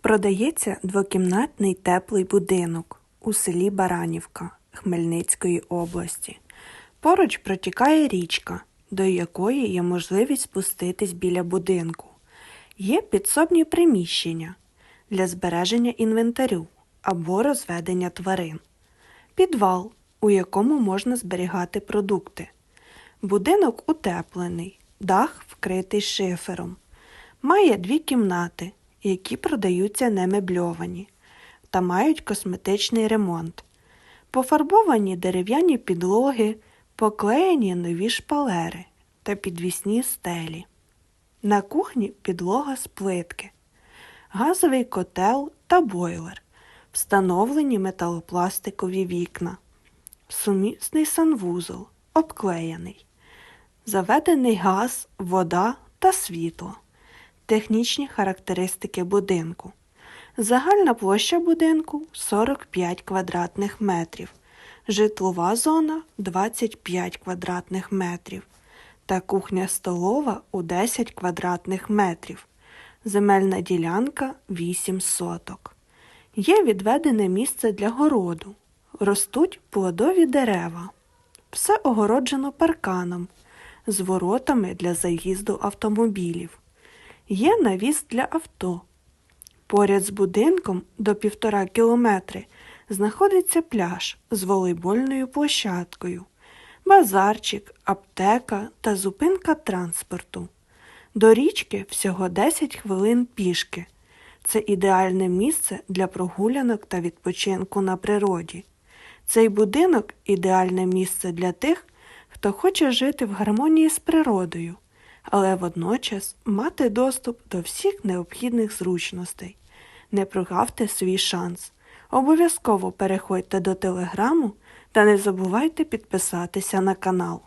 Продається двокімнатний теплий будинок у селі Баранівка Хмельницької області. Поруч протікає річка, до якої є можливість спуститись біля будинку. Є підсобні приміщення для збереження інвентарю або розведення тварин. Підвал, у якому можна зберігати продукти. Будинок утеплений, дах вкритий шифером. Має дві кімнати, які продаються немебльовані та мають косметичний ремонт. Пофарбовані дерев'яні підлоги, поклеєні нові шпалери та підвісні стелі. На кухні підлога з плитки, газовий котел та бойлер, встановлені металопластикові вікна, сумісний санвузол, обклеєний, заведений газ, вода та світло. Технічні характеристики будинку. Загальна площа будинку 45 квадратних метрів, житлова зона 25 квадратних метрів та кухня-столова у 10 квадратних метрів. Земельна ділянка 8 соток. Є відведене місце для городу. Ростуть плодові дерева. Все огороджено парканом з воротами для заїзду автомобілів. Є навіс для авто. Поряд з будинком до півтора кілометри знаходиться пляж з волейбольною площадкою, базарчик, аптека та зупинка транспорту. До річки всього 10 хвилин пішки. Це ідеальне місце для прогулянок та відпочинку на природі. Цей будинок ідеальне місце для тих, хто хоче жити в гармонії з природою, але водночас мати доступ до всіх необхідних зручностей. Не прогавте свій шанс. Обов'язково переходьте до телеграму та не забувайте підписатися на канал.